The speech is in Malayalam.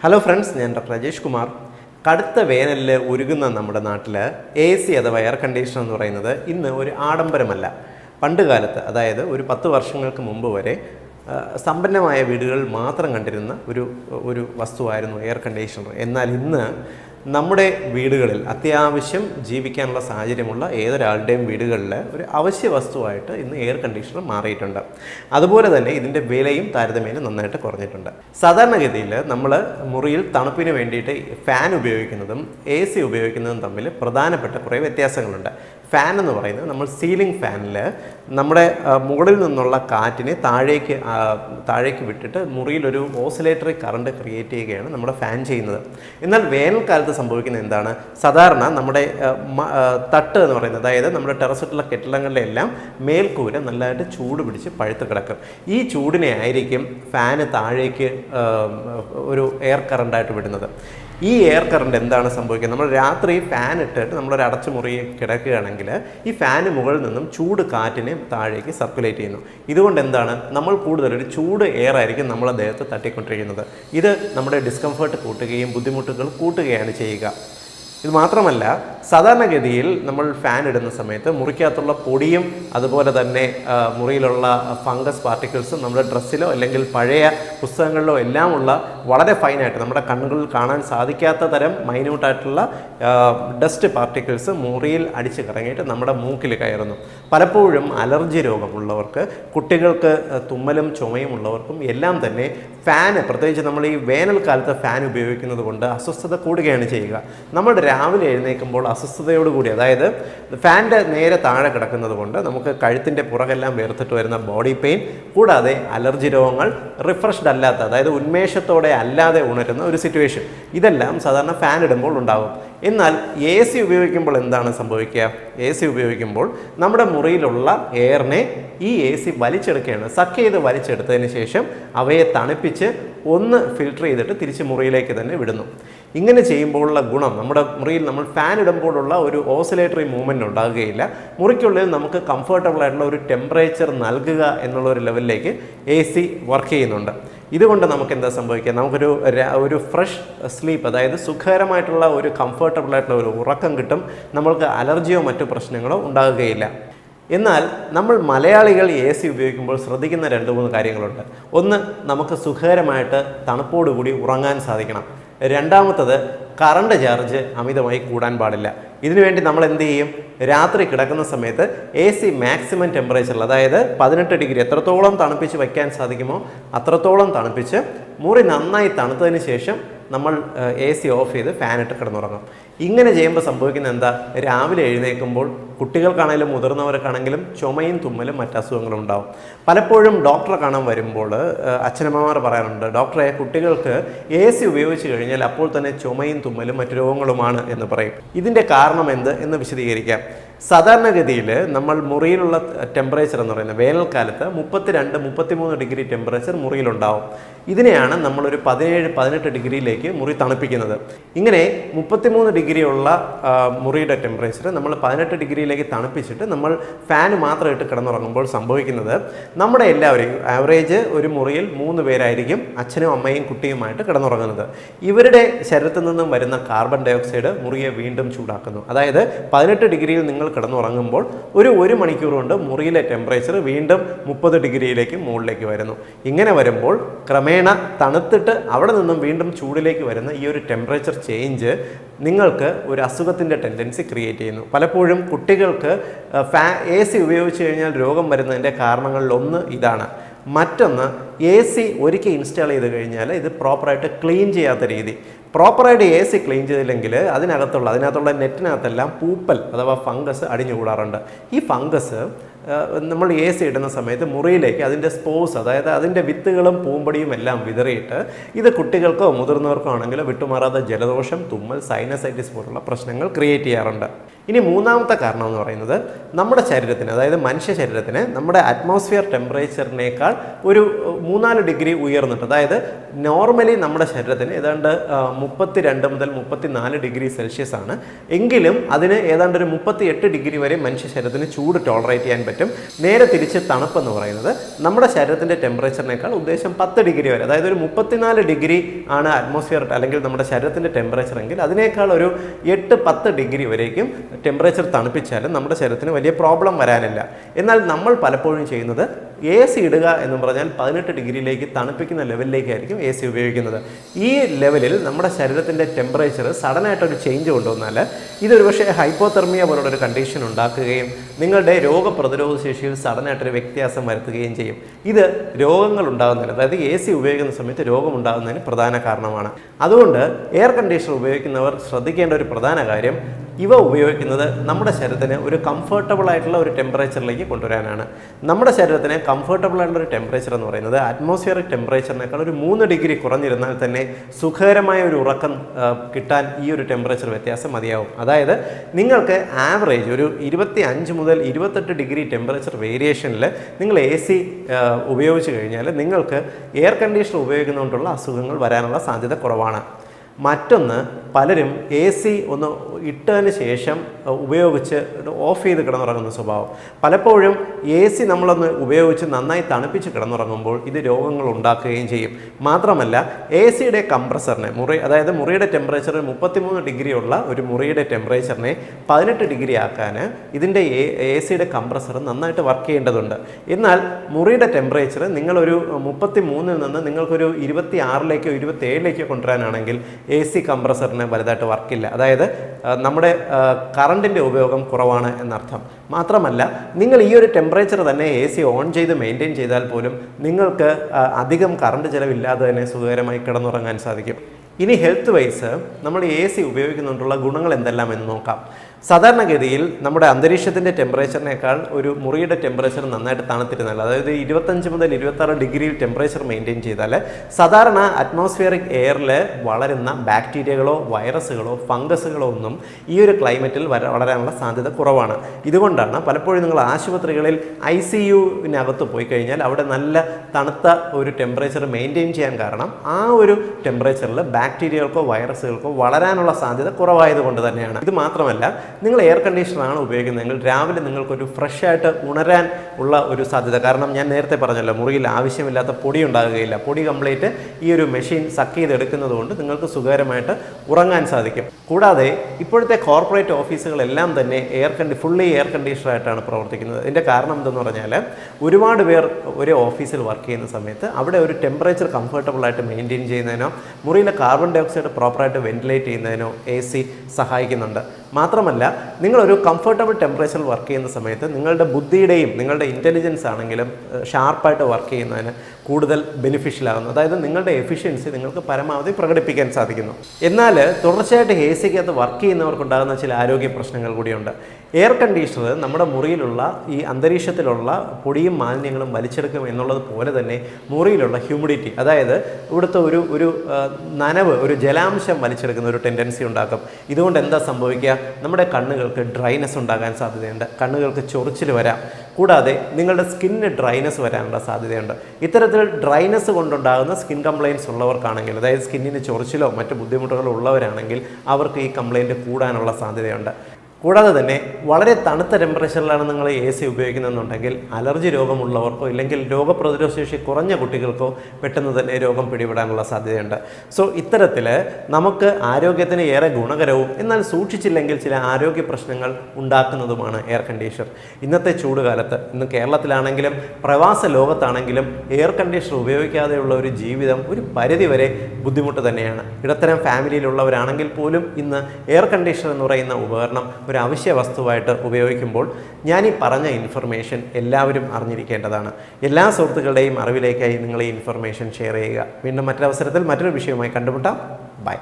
ഹലോ ഫ്രണ്ട്സ് ഞാൻ ഡോക്ടർ രാജേഷ് കുമാർ കടുത്ത വേനലിൽ ഉരുകുന്ന നമ്മുടെ നാട്ടിൽ എ സി അഥവാ എയർ കണ്ടീഷണർ എന്ന് പറയുന്നത് ഇന്ന് ഒരു ആഡംബരമല്ല. പണ്ട് കാലത്ത് അതായത് ഒരു പത്ത് വർഷങ്ങൾക്ക് മുമ്പ് വരെ സമ്പന്നമായ വീടുകളിൽ മാത്രം കണ്ടിരുന്ന ഒരു ഒരു വസ്തുവായിരുന്നു എയർ കണ്ടീഷണർ എന്നാൽ ഇന്ന് നമ്മുടെ വീടുകളിൽ അത്യാവശ്യം ജീവിക്കാനുള്ള സാഹചര്യമുള്ള ഏതൊരാളുടെയും വീടുകളിൽ ഒരു അവശ്യ വസ്തുവായിട്ട് ഇന്ന് എയർ കണ്ടീഷണർ മാറിയിട്ടുണ്ട്. അതുപോലെ തന്നെ ഇതിന്റെ വിലയും താരതമ്യേന നന്നായിട്ട് കുറഞ്ഞിട്ടുണ്ട്. സാധാരണഗതിയിൽ നമ്മൾ മുറിയിൽ തണുപ്പിന് വേണ്ടിയിട്ട് ഫാൻ ഉപയോഗിക്കുന്നതും എ സി ഉപയോഗിക്കുന്നതും തമ്മിൽ പ്രധാനപ്പെട്ട കുറേ വ്യത്യാസങ്ങളുണ്ട്. ഫാൻ എന്ന് പറയുന്നത് നമ്മൾ സീലിംഗ് ഫാനിൽ നമ്മുടെ മുകളിൽ നിന്നുള്ള കാറ്റിനെ താഴേക്ക് താഴേക്ക് വിട്ടിട്ട് മുറിയിലൊരു ഓസിലേറ്ററി കറണ്ട് ക്രിയേറ്റ് ചെയ്യുകയാണ് നമ്മുടെ ഫാൻ ചെയ്യുന്നത്. എന്നാൽ വേനൽക്കാലത്ത് സംഭവിക്കുന്നത് എന്താണ്? സാധാരണ നമ്മുടെ തട്ട് എന്ന് പറയുന്നത് അതായത് നമ്മുടെ ടെറസിട്ടുള്ള കെട്ടിടങ്ങളിലെല്ലാം മേൽക്കൂര നല്ലതായിട്ട് ചൂട് പിടിച്ച് പഴുത്ത് കിടക്കും. ഈ ചൂടിനെ ആയിരിക്കും ഫാന് താഴേക്ക് ഒരു എയർ കറണ്ടായിട്ട് വിടുന്നത്. ഈ എയർ കറണ്ട് എന്താണ് സംഭവിക്കുന്നത്? നമ്മൾ രാത്രി ഫാൻ ഇട്ടിട്ട് നമ്മളൊരു അടച്ചു മുറി കിടക്കുകയാണെങ്കിൽ ഈ ഫാന് മുകളിൽ നിന്നും ചൂട് കാറ്റിനെ താഴേക്ക് സർക്കുലേറ്റ് ചെയ്യുന്നു. ഇതുകൊണ്ട് എന്താണ്? നമ്മൾ കൂടുതൽ ഒരു ചൂട് എയർ ആയിരിക്കും നമ്മളെ ദേഹത്ത് തട്ടിക്കൊണ്ടിരിക്കുന്നത്. ഇത് നമ്മുടെ ഡിസ്കംഫർട്ട് കൂട്ടുകയും ബുദ്ധിമുട്ടുകൾ കൂട്ടുകയാണ് ചെയ്യുക. ഇത് മാത്രമല്ല സാധാരണഗതിയിൽ നമ്മൾ ഫാൻ ഇടുന്ന സമയത്ത് മുറിക്കകത്തുള്ള പൊടിയും അതുപോലെ തന്നെ മുറിയിലുള്ള ഫംഗസ് പാർട്ടിക്കിൾസും നമ്മുടെ ഡ്രസ്സിലോ അല്ലെങ്കിൽ പഴയ പുസ്തകങ്ങളിലോ എല്ലാം ഉള്ള വളരെ ഫൈനായിട്ട് നമ്മുടെ കണ്ണുകളിൽ കാണാൻ സാധിക്കാത്ത തരം മൈന്യൂട്ടായിട്ടുള്ള ഡസ്റ്റ് പാർട്ടിക്കിൾസ് മുറിയിൽ അടിച്ച് കറങ്ങിയിട്ട് നമ്മുടെ മൂക്കിൽ കയറുന്നു. പലപ്പോഴും അലർജി രോഗമുള്ളവർക്ക് കുട്ടികൾക്ക് തുമ്മലും ചുമയും ഉള്ളവർക്കും എല്ലാം തന്നെ ഫാന് പ്രത്യേകിച്ച് നമ്മൾ ഈ വേനൽക്കാലത്ത് ഫാൻ ഉപയോഗിക്കുന്നത് കൊണ്ട് അസ്വസ്ഥത കൂടുകയാണ് ചെയ്യുക. നമ്മൾ രാവിലെ എഴുന്നേൽക്കുമ്പോൾ അസ്വസ്ഥതയോടുകൂടി അതായത് ഫാന്റെ നേരെ താഴെ കിടക്കുന്നത് കൊണ്ട് നമുക്ക് കഴുത്തിന്റെ പുറകെല്ലാം വേർത്തിട്ട് വരുന്ന ബോഡി പെയിൻ കൂടാതെ അലർജി രോഗങ്ങൾ റിഫ്രഷ്ഡ് അല്ലാത്ത അതായത് ഉന്മേഷത്തോടെ അല്ലാതെ ഉണരുന്ന ഒരു സിറ്റുവേഷൻ. ഇതെല്ലാം സാധാരണ ഫാൻ ഇടുമ്പോൾ ഉണ്ടാകും. എന്നാൽ എ സി ഉപയോഗിക്കുമ്പോൾ എന്താണ് സംഭവിക്കുക? എ സി ഉപയോഗിക്കുമ്പോൾ നമ്മുടെ മുറിയിലുള്ള എയറിനെ ഈ എ സി വലിച്ചെടുക്കുകയാണ്. സക്ക് ചെയ്ത് വലിച്ചെടുത്തതിന് ശേഷം അവയെ തണുപ്പിച്ച് ഒന്ന് ഫിൽട്ടർ ചെയ്തിട്ട് തിരിച്ച് മുറിയിലേക്ക് തന്നെ വിടുന്നു. ഇങ്ങനെ ചെയ്യുമ്പോഴുള്ള ഗുണം നമ്മുടെ മുറിയിൽ നമ്മൾ ഫാൻ ഇടുമ്പോഴുള്ള ഒരു ഓസിലേറ്ററി മൂവ്മെന്റ് ഉണ്ടാകുകയില്ല. മുറിക്കുള്ളിൽ നമുക്ക് കംഫർട്ടബിൾ ആയിട്ടുള്ള ഒരു ടെമ്പറേച്ചർ നൽകുക എന്നുള്ള ഒരു ലെവലിലേക്ക് എ സി വർക്ക് ചെയ്യുന്നുണ്ട്. ഇതുകൊണ്ട് നമുക്ക് എന്താ സംഭവിക്കുക? നമുക്കൊരു ഒരു ഫ്രഷ് സ്ലീപ്പ് അതായത് സുഖകരമായിട്ടുള്ള ഒരു കംഫർട്ടബിൾ ആയിട്ടുള്ള ഒരു ഉറക്കം കിട്ടും. നമ്മൾക്ക് അലർജിയോ മറ്റു പ്രശ്നങ്ങളോ ഉണ്ടാകുകയില്ല. എന്നാൽ നമ്മൾ മലയാളികൾ എ സി ഉപയോഗിക്കുമ്പോൾ ശ്രദ്ധിക്കുന്ന രണ്ട് മൂന്ന് കാര്യങ്ങളുണ്ട്. ഒന്ന് നമുക്ക് സുഖകരമായിട്ട് തണുപ്പോടുകൂടി ഉറങ്ങാൻ സാധിക്കണം. രണ്ടാമത്തത് കറണ്ട് ചാർജ് അമിതമായി കൂടാൻ പാടില്ല. ഇതിനുവേണ്ടി നമ്മൾ എന്ത് ചെയ്യും? രാത്രി കിടക്കുന്ന സമയത്ത് എ സി മാക്സിമം ടെമ്പറേച്ചറിൽ അതായത് പതിനെട്ട് ഡിഗ്രി എത്രത്തോളം തണുപ്പിച്ച് വയ്ക്കാൻ സാധിക്കുമോ അത്രത്തോളം തണുപ്പിച്ച് മുറി നന്നായി തണുത്തതിന് ശേഷം നമ്മൾ എ സി ഓഫ് ചെയ്ത് ഫാനിട്ട് കിടന്നുറങ്ങും. ഇങ്ങനെ ചെയ്യുമ്പോൾ സംഭവിക്കുന്ന എന്താ? രാവിലെ എഴുന്നേൽക്കുമ്പോൾ കുട്ടികൾക്കാണെങ്കിലും മുതിർന്നവർക്കാണെങ്കിലും ചുമയും തുമ്മലും മറ്റ് അസുഖങ്ങളും ഉണ്ടാവും. പലപ്പോഴും ഡോക്ടറെ കാണാൻ വരുമ്പോൾ അച്ഛനമ്മമാർ പറയാറുണ്ട് ഡോക്ടറെ കുട്ടികൾക്ക് എ സി ഉപയോഗിച്ച് കഴിഞ്ഞാൽ അപ്പോൾ തന്നെ ചുമയും തുമ്മലും മറ്റു രോഗങ്ങളുമാണ് എന്ന് പറയും. ഇതിന്റെ കാരണം എന്ത് എന്ന് വിശദീകരിക്കാം. സാധാരണഗതിയിൽ നമ്മൾ മുറിയിലുള്ള ടെമ്പറേച്ചർ എന്ന് പറയുന്നത് വേനൽക്കാലത്ത് മുപ്പത്തിരണ്ട് മുപ്പത്തിമൂന്ന് ഡിഗ്രി ടെമ്പറേച്ചർ മുറിയിലുണ്ടാവും. ഇതിനെയാണ് നമ്മളൊരു പതിനേഴ് പതിനെട്ട് ഡിഗ്രിയിലേക്ക് മുറി തണുപ്പിക്കുന്നത്. ഇങ്ങനെ മുപ്പത്തിമൂന്ന് ഡിഗ്രിയുള്ള മുറിയുടെ ടെമ്പറേച്ചർ നമ്മൾ പതിനെട്ട് ഡിഗ്രിയിലേക്ക് തണുപ്പിച്ചിട്ട് നമ്മൾ ഫാൻ മാത്രം ഇട്ട് കിടന്നുറങ്ങുമ്പോൾ സംഭവിക്കുന്നത് നമ്മുടെ എല്ലാവരെയും ആവറേജ് ഒരു മുറിയിൽ മൂന്ന് പേരായിരിക്കും അച്ഛനും അമ്മയും കുട്ടിയുമായിട്ട് കിടന്നുറങ്ങുന്നത്. ഇവരുടെ ശരീരത്തിൽ നിന്നും വരുന്ന കാർബൺ ഡയോക്സൈഡ് മുറിയെ വീണ്ടും ചൂടാക്കുന്നു. അതായത് പതിനെട്ട് ഡിഗ്രിയിൽ നിങ്ങൾ കിടന്നുറങ്ങുമ്പോൾ ഒരു ഒരു മണിക്കൂർ കൊണ്ട് മുറിയിലെ ടെമ്പറേച്ചർ വീണ്ടും മുപ്പത് ഡിഗ്രിയിലേക്ക് മുകളിലേക്ക് വരുന്നു. ഇങ്ങനെ വരുമ്പോൾ ക്രമേണ തണുത്തിട്ട് അവിടെ നിന്നും വീണ്ടും ചൂടിലേക്ക് വരുന്ന ഈ ഒരു ടെമ്പറേച്ചർ ചേഞ്ച് നിങ്ങൾക്ക് ഒരു അസുഖത്തിന്റെ ടെൻഡൻസി ക്രിയേറ്റ് ചെയ്യുന്നു. പലപ്പോഴും കുട്ടികൾക്ക് ഫാ എ സി ഉപയോഗിച്ച് കഴിഞ്ഞാൽ രോഗം വരുന്നതിന്റെ കാരണങ്ങളിൽ ഒന്ന് ഇതാണ്. മറ്റൊന്ന് എ സി ഒരിക്കൽ ഇൻസ്റ്റാൾ ചെയ്ത് കഴിഞ്ഞാൽ ഇത് പ്രോപ്പറായിട്ട് ക്ലീൻ ചെയ്യാത്ത രീതി. പ്രോപ്പറായിട്ട് എ സി ക്ലീൻ ചെയ്തില്ലെങ്കിൽ അതിനകത്തുള്ള അതിനകത്തുള്ള നെറ്റിനകത്തെല്ലാം പൂപ്പൽ അഥവാ ഫംഗസ് അടിഞ്ഞു കൂടാറുണ്ട് ഈ ഫംഗസ് നമ്മൾ എ സി ഇടുന്ന സമയത്ത് മുറിയിലേക്ക് അതിന്റെ സ്പോസ് അതായത് അതിന്റെ വിത്തുകളും പൂമ്പടിയും എല്ലാം വിതറിയിട്ട് ഇത് കുട്ടികൾക്കോ മുതിർന്നവർക്കോ ആണെങ്കിലും വിട്ടുമാറാത്ത ജലദോഷം തുമ്മൽ സൈനസൈറ്റിസ് പോലുള്ള പ്രശ്നങ്ങൾ ക്രിയേറ്റ് ചെയ്യാറുണ്ട്. ഇനി മൂന്നാമത്തെ കാരണം എന്ന് പറയുന്നത് നമ്മുടെ ശരീരത്തിന് അതായത് മനുഷ്യ ശരീരത്തിന് നമ്മുടെ അറ്റ്മോസ്ഫിയർ ടെമ്പറേച്ചറിനേക്കാൾ ഒരു മൂന്നാൽ ഡിഗ്രി ഉയർന്നിട്ട് അതായത് നോർമലി നമ്മുടെ ശരീരത്തിന് ഏതാണ്ട് മുപ്പത്തി രണ്ട് മുതൽ മുപ്പത്തി നാല് ഡിഗ്രി സെൽഷ്യസ് ആണ്. എങ്കിലും അതിന് ഏതാണ്ട് ഒരു മുപ്പത്തി എട്ട് ഡിഗ്രി വരെ മനുഷ്യ ശരീരത്തിന് ചൂട് ടോളറേറ്റ് ചെയ്യാൻ പറ്റും. നേരെ തിരിച്ച് തണുപ്പ് എന്ന് പറയുന്നത് നമ്മുടെ ശരീരത്തിന്റെ ടെമ്പറേച്ചറിനേക്കാൾ ഉദ്ദേശം പത്ത് ഡിഗ്രി വരെ അതായത് ഒരു മുപ്പത്തിനാല് ഡിഗ്രി ആണ് അറ്റ്മോസ്ഫിയർ അല്ലെങ്കിൽ നമ്മുടെ ശരീരത്തിന്റെ ടെമ്പറേച്ചർ എങ്കിൽ അതിനേക്കാൾ ഒരു എട്ട് പത്ത് ഡിഗ്രി വരേക്കും ടെമ്പറേച്ചർ തണുപ്പിച്ചാലും നമ്മുടെ ശരീരത്തിന് വലിയ പ്രോബ്ലം വരാനില്ല. എന്നാൽ നമ്മൾ പലപ്പോഴും ചെയ്യുന്നത് എ സി ഇടുക എന്ന് പറഞ്ഞാൽ പതിനെട്ട് ഡിഗ്രിയിലേക്ക് തണുപ്പിക്കുന്ന ലെവലിലേക്കായിരിക്കും എ സി ഉപയോഗിക്കുന്നത്. ഈ ലെവലിൽ നമ്മുടെ ശരീരത്തിന്റെ ടെമ്പറേച്ചർ സഡനായിട്ടൊരു ചേഞ്ച് കൊണ്ടുവന്നാൽ ഇതൊരു പക്ഷേ ഹൈപ്പോതെർമിയ പോലുള്ളൊരു കണ്ടീഷൻ ഉണ്ടാക്കുകയും നിങ്ങളുടെ രോഗപ്രതിരോധ ശേഷിയിൽ സഡനായിട്ടൊരു വ്യത്യാസം വരുത്തുകയും ചെയ്യും. ഇത് രോഗങ്ങൾ ഉണ്ടാകുന്നതിന് അതായത് എ സി ഉപയോഗിക്കുന്ന സമയത്ത് രോഗം ഉണ്ടാകുന്നതിന് പ്രധാന കാരണമാണ്. അതുകൊണ്ട് എയർ കണ്ടീഷണർ ഉപയോഗിക്കുന്നവർ ശ്രദ്ധിക്കേണ്ട ഒരു പ്രധാന കാര്യം ഇവ ഉപയോഗിക്കുന്നത് നമ്മുടെ ശരീരത്തിന് ഒരു കംഫർട്ടബിൾ ആയിട്ടുള്ള ഒരു ടെമ്പറേച്ചറിലേക്ക് കൊണ്ടുവരാനാണ്. നമ്മുടെ ശരീരത്തിന് കംഫർട്ടബിൾ ആയിട്ടുള്ള ഒരു ടെമ്പറേച്ചർ എന്ന് പറയുന്നത് അറ്റ്മോസ്ഫിയറിക് ടെമ്പറേച്ചറിനേക്കാൾ ഒരു മൂന്ന് ഡിഗ്രി കുറഞ്ഞിരുന്നാൽ തന്നെ സുഖകരമായ ഒരു ഉറക്കം കിട്ടാൻ ഈ ഒരു ടെമ്പറേച്ചർ വ്യത്യാസം മതിയാവും. അതായത് നിങ്ങൾക്ക് ആവറേജ് ഒരു ഇരുപത്തി അഞ്ച് മുതൽ ഇരുപത്തെട്ട് ഡിഗ്രി ടെമ്പറേച്ചർ വേരിയേഷനിൽ നിങ്ങൾ എ സി ഉപയോഗിച്ച് കഴിഞ്ഞാൽ നിങ്ങൾക്ക് എയർ കണ്ടീഷണർ ഉപയോഗിക്കുന്നതുകൊണ്ടുള്ള അസുഖങ്ങൾ വരാനുള്ള സാധ്യത കുറവാണ്. മറ്റൊന്ന് പലരും എ സി ഒന്ന് ഇട്ടതിന് ശേഷം ഉപയോഗിച്ച് ഓഫ് ചെയ്ത് കിടന്നുറങ്ങുന്ന സ്വഭാവം. പലപ്പോഴും എ സി നമ്മളൊന്ന് ഉപയോഗിച്ച് നന്നായി തണുപ്പിച്ച് കിടന്നുറങ്ങുമ്പോൾ ഇത് രോഗങ്ങൾ ഉണ്ടാക്കുകയും ചെയ്യും. മാത്രമല്ല എ സിയുടെ കംപ്രസറിനെ മുറി അതായത് മുറിയുടെ ടെമ്പറേച്ചർ മുപ്പത്തിമൂന്ന് ഡിഗ്രി ഉള്ള ഒരു മുറിയുടെ ടെമ്പറേച്ചറിനെ പതിനെട്ട് ഡിഗ്രി ആക്കാൻ ഇതിന്റെ എ സിയുടെ കംപ്രസർ നന്നായിട്ട് വർക്ക് ചെയ്യേണ്ടതുണ്ട്. എന്നാൽ മുറിയുടെ ടെമ്പറേച്ചർ നിങ്ങളൊരു മുപ്പത്തി മൂന്നിൽ നിന്ന് നിങ്ങൾക്കൊരു ഇരുപത്തി ആറിലേക്കോ ഇരുപത്തി ഏഴിലേക്കോ കൊണ്ടുവരാനാണെങ്കിൽ എ സി കംപ്രസറിന് വലുതായിട്ട് വർക്കില്ല. അതായത് നമ്മുടെ കറണ്ടിന്റെ ഉപയോഗം കുറവാണ് എന്നർത്ഥം. മാത്രമല്ല നിങ്ങൾ ഈ ഒരു ടെമ്പറേച്ചർ തന്നെ എ സി ഓൺ ചെയ്ത് മെയിന്റെയിൻ ചെയ്താൽ പോലും നിങ്ങൾക്ക് അധികം കറണ്ട് ചിലവില്ലാതെ തന്നെ സുഖകരമായി കിടന്നുറങ്ങാൻ സാധിക്കും. ഇനി ഹെൽത്ത് വൈസ് നമ്മൾ എ സി ഉപയോഗിക്കുന്നുണ്ടുള്ള ഗുണങ്ങൾ എന്തെല്ലാം എന്ന് നോക്കാം. സാധാരണഗതിയിൽ നമ്മുടെ അന്തരീക്ഷത്തിന്റെ ടെമ്പറേച്ചറിനേക്കാൾ ഒരു മുറിയുടെ ടെമ്പറേച്ചർ നന്നായിട്ട് തണുത്തിരുന്നാൽ അതായത് ഇരുപത്തഞ്ച് മുതൽ ഇരുപത്താറ് ഡിഗ്രിയിൽ ടെമ്പറേച്ചർ മെയിന്റെയിൻ ചെയ്താൽ സാധാരണ അറ്റ്മോസ്ഫിയറിക് എയറിൽ വളരുന്ന ബാക്ടീരിയകളോ വൈറസുകളോ ഫംഗസുകളോ ഒന്നും ഈ ഒരു ക്ലൈമറ്റിൽ വളരാനുള്ള സാധ്യത കുറവാണ്. ഇതുകൊണ്ടാണ് പലപ്പോഴും നിങ്ങൾ ആശുപത്രികളിൽ ഐ സി യുവിനകത്ത് പോയി കഴിഞ്ഞാൽ അവിടെ നല്ല തണുത്ത ഒരു ടെമ്പറേച്ചർ മെയിന്റെയിൻ ചെയ്യാൻ കാരണം ആ ഒരു ടെമ്പറേച്ചറിൽ ബാക്ടീരിയകൾക്കോ വൈറസുകൾക്കോ വളരാനുള്ള സാധ്യത കുറവായതുകൊണ്ട് തന്നെയാണ്. ഇത് മാത്രമല്ല നിങ്ങൾ എയർ കണ്ടീഷണറാണ് ഉപയോഗിക്കുന്നതെങ്കിൽ രാവിലെ നിങ്ങൾക്കൊരു ഫ്രഷ് ആയിട്ട് ഉണരാൻ ഉള്ള ഒരു സാധ്യത. കാരണം ഞാൻ നേരത്തെ പറഞ്ഞല്ലോ മുറിയിൽ ആവശ്യമില്ലാത്ത പൊടി ഉണ്ടാകുകയില്ല. പൊടി കംപ്ലീറ്റ് ഈ ഒരു മെഷീൻ സക്ക് ചെയ്തെടുക്കുന്നത് കൊണ്ട് നിങ്ങൾക്ക് സുഖകരമായിട്ട് ഉറങ്ങാൻ സാധിക്കും. കൂടാതെ ഇപ്പോഴത്തെ കോർപ്പറേറ്റ് ഓഫീസുകളെല്ലാം തന്നെ എയർ കണ്ടി ഫുള്ളി എയർ കണ്ടീഷണറായിട്ടാണ് പ്രവർത്തിക്കുന്നത്. ഇതിന്റെ കാരണം എന്തെന്ന് പറഞ്ഞാൽ ഒരുപാട് പേർ ഒരു ഓഫീസിൽ വർക്ക് ചെയ്യുന്ന സമയത്ത് അവിടെ ഒരു ടെമ്പറേച്ചർ കംഫർട്ടബിൾ ആയിട്ട് മെയിന്റെയിൻ ചെയ്യുന്നതിനോ മുറിയിലെ കാർബൺ ഡയോക്സൈഡ് പ്രോപ്പറായിട്ട് വെന്റിലേറ്റ് ചെയ്യുന്നതിനോ എ സി സഹായിക്കുന്നുണ്ട്. മാത്രമല്ല നിങ്ങളൊരു കംഫർട്ടബിൾ ടെമ്പറേച്ചറിൽ വർക്ക് ചെയ്യുന്ന സമയത്ത് നിങ്ങളുടെ ബുദ്ധിയുടെയും നിങ്ങളുടെ ഇന്റലിജൻസ് ആണെങ്കിലും ഷാർപ്പായിട്ട് വർക്ക് ചെയ്യുന്നതിന് കൂടുതൽ ബെനിഫിഷ്യൽ ആകുന്നു. അതായത് നിങ്ങളുടെ എഫിഷ്യൻസി നിങ്ങൾക്ക് പരമാവധി പ്രകടിപ്പിക്കാൻ സാധിക്കുന്നു. എന്നാൽ തുടർച്ചയായിട്ട് എ സിക്കകത്ത് വർക്ക് ചെയ്യുന്നവർക്കുണ്ടാകുന്ന ചില ആരോഗ്യ പ്രശ്നങ്ങൾ കൂടിയുണ്ട്. എയർ കണ്ടീഷണർ നമ്മുടെ മുറിയിലുള്ള ഈ അന്തരീക്ഷത്തിലുള്ള പൊടിയും മാലിന്യങ്ങളും വലിച്ചെടുക്കും എന്നുള്ളത് പോലെ തന്നെ മുറിയിലുള്ള ഹ്യൂമിഡിറ്റി അതായത് ഇവിടുത്തെ ഒരു ഒരു നനവ് ഒരു ജലാംശം വലിച്ചെടുക്കുന്ന ഒരു ടെൻഡൻസി ഉണ്ടാക്കും. ഇതുകൊണ്ട് എന്താ സംഭവിക്കുക? നമ്മുടെ കണ്ണുകൾക്ക് ഡ്രൈനെസ് ഉണ്ടാകാൻ സാധ്യതയുണ്ട്. കണ്ണുകൾക്ക് ചൊറിച്ചിൽ വരാം. കൂടാതെ നിങ്ങളുടെ സ്കിന്നിന് ഡ്രൈനെസ് വരാനുള്ള സാധ്യതയുണ്ട്. ഇത്തരത്തിൽ ഡ്രൈനെസ് കൊണ്ടുണ്ടാകുന്ന സ്കിൻ കംപ്ലയിൻസ് ഉള്ളവർക്കാണെങ്കിൽ അതായത് സ്കിന്നിന് ചൊറിച്ചിലോ മറ്റ് ബുദ്ധിമുട്ടുകളോ ഉള്ളവരാണെങ്കിൽ അവർക്ക് ഈ കംപ്ലയിന്റ് കൂടാനുള്ള സാധ്യതയുണ്ട്. കൂടാതെ തന്നെ വളരെ തണുത്ത ടെമ്പറേച്ചറിലാണ് നിങ്ങൾ എ സി ഉപയോഗിക്കുന്നതെന്നുണ്ടെങ്കിൽ അലർജി രോഗമുള്ളവർക്കോ ഇല്ലെങ്കിൽ രോഗപ്രതിരോധ ശേഷി കുറഞ്ഞ കുട്ടികൾക്കോ പെട്ടെന്ന് തന്നെ രോഗം പിടിപെടാനുള്ള സാധ്യതയുണ്ട്. സോ ഇത്തരത്തിൽ നമുക്ക് ആരോഗ്യത്തിന് ഏറെ ഗുണകരവും എന്നാൽ സൂക്ഷിച്ചില്ലെങ്കിൽ ചില ആരോഗ്യ പ്രശ്നങ്ങൾ ഉണ്ടാക്കുന്നതുമാണ് എയർ കണ്ടീഷണർ ഇന്നത്തെ ചൂടുകാലത്ത് ഇന്ന് കേരളത്തിലാണെങ്കിലും പ്രവാസ ലോകത്താണെങ്കിലും എയർ കണ്ടീഷണർ ഉപയോഗിക്കാതെയുള്ള ഒരു ജീവിതം ഒരു പരിധിവരെ ബുദ്ധിമുട്ട് തന്നെയാണ്. ഇടത്തരം ഫാമിലിയിലുള്ളവരാണെങ്കിൽ പോലും ഇന്ന് എയർ കണ്ടീഷണർ എന്ന് പറയുന്ന ഉപകരണം ഒരു അവശ്യ വസ്തുവായിട്ട് ഉപയോഗിക്കുമ്പോൾ ഞാൻ ഈ പറഞ്ഞ ഇൻഫർമേഷൻ എല്ലാവരും അറിഞ്ഞിരിക്കേണ്ടതാണ്. എല്ലാ സുഹൃത്തുക്കളുടെയും അറിവിലേക്കായി നിങ്ങൾ ഈ ഇൻഫർമേഷൻ ഷെയർ ചെയ്യുക. വീണ്ടും മറ്റൊരവസരത്തിൽ മറ്റൊരു വിഷയവുമായി കണ്ടുമുട്ടാം. ബൈ